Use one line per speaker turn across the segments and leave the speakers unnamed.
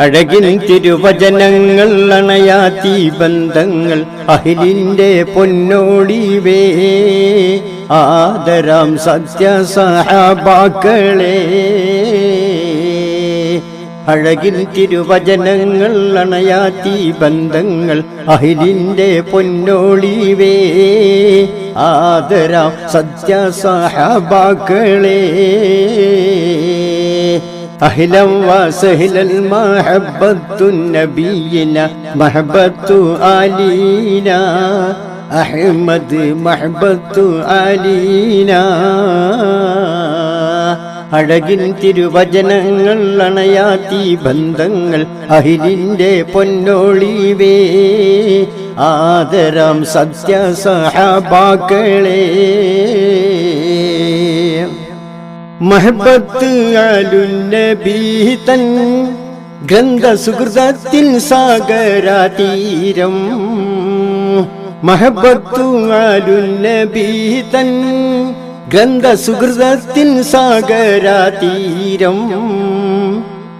അഴകിൻ തിരുവചനങ്ങൾ അണയാത്തി ബന്ധങ്ങൾ അഹിലിന്റെ പൊന്നോടിവേ ആദരാം സത്യസഹാബാക്കളെ. അഴകിൻ തിരുവചനങ്ങൾ അണയാത്തി ബന്ധങ്ങൾ അഹിലിന്റെ പൊന്നോളിവേ ആദരാം സത്യസഹബാക്കളെ. أهلا وسهلا محبة نبينا محبة آلينا أحمد محبة آلينا അഴകിൻ തിരുവചനങ്ങൾ അണയാത്തി ബന്ധങ്ങൾ അഹിലിന്റെ പൊന്നോളിവേ ആദരം സത്യസഹബാക്കളെ മഹബത്ത് തൻ ഗ്രന്ഥ സുഹൃതത്തിൽ സാഗരാതീരം മഹബത്തു അലുന്നബീതൻ ഗ്രന്ഥ സുഹൃതത്തിൽ സാഗരാതീരം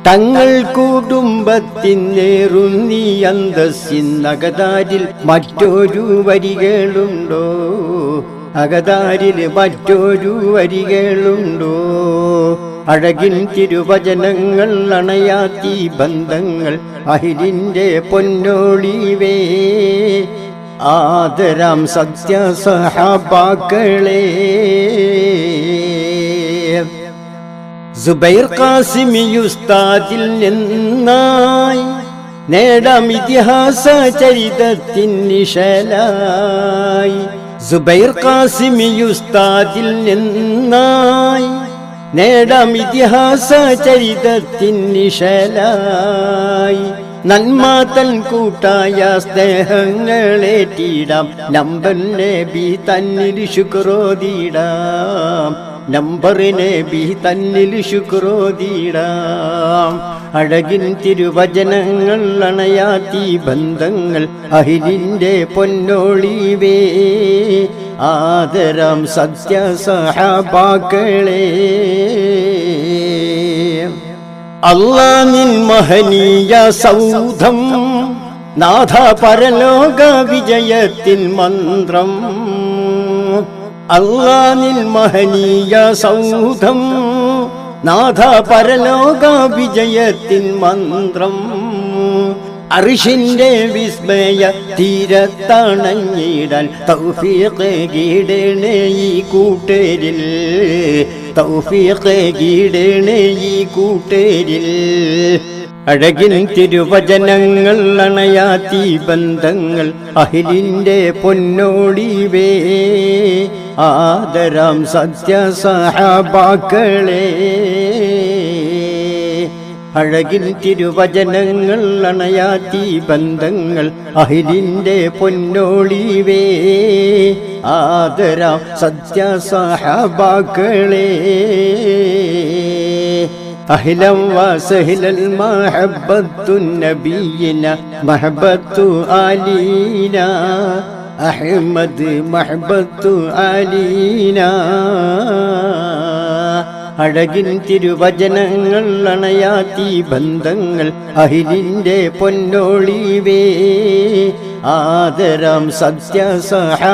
തങ്ങൾ കുടുംബത്തിൻ നേറുന്നി അന്തസ്സിന്നകതാരിൽ മറ്റൊരു വരികളുണ്ടോ? അകതാരിൽ മറ്റൊരു വരികളുണ്ടോ? അഴകിൻ തിരുവചനങ്ങൾ അണയാത്തി ബന്ധങ്ങൾ അഹിലിന്റെ പൊന്നോളിവേ. ആദരാം സത്യസഹബാക്കളെ. സുബൈർ കാസിമിയുസ്താദിൽ നിന്നായി നേടാം ഇതിഹാസ ചരിതത്തിൻ നിശലായി. സുബൈർ കാസിമിയുസ്താദിൽ നിന്നായി നേടാം ഇതിഹാസ ചരിതത്തിൻ നിശലായി നന്മാതൻ കൂട്ടായ സ്നേഹങ്ങളേറ്റിടാം നമ്പൻ നബി തന്നിൽ ശുക്രോതിടാം. നമ്പർ ബി തന്നിൽ ശുക്രോതിടാം അഴകിൻ തിരുവചനങ്ങൾ അണയാത്തി ബന്ധങ്ങൾ അഹിലിന്റെ പൊന്നോളിവേ. ആദരം സത്യസഹബാക്കളെ. അള്ളാ നിൻ മഹനീയ സൗധം നാഥ പരലോക വിജയത്തിൻ മന്ത്രം. നിൻ മഹനീയ സൗധം നാഥ പരലോക വിജയത്തിൻ മന്ത്രം. അറിഷിന്റെ വിസ്മയ തീരത്തണഞ്ഞിടാൻ തൗഫീഖ് ഈ കൂട്ടരിൽ. തൗഫീഖ് ഈ കൂട്ടരിൽ. അഴകിൻ തിരുവചനങ്ങൾ അണയാത്തി ബന്ധങ്ങൾ അഹിലിന്റെ പൊന്നോടിവേ ആദരാം സത്യസഹാബാക്കളെ. അഴകിൻ തിരുവചനങ്ങൾ അണയാത്തി ബന്ധങ്ങൾ അഹിലിന്റെ പൊന്നോളിവേ ആദരാം സത്യസഹബാക്കളെ. أهلا وسهلا محبة نبينا محبة آلينا أحمد محبة آلينا അഴകിൻ തിരുവചനങ്ങൾ അണയാത്തി ബന്ധങ്ങൾ അഹിലിന്റെ പൊന്നോളിവേ ആദരം സത്യസഹബാക്കളെ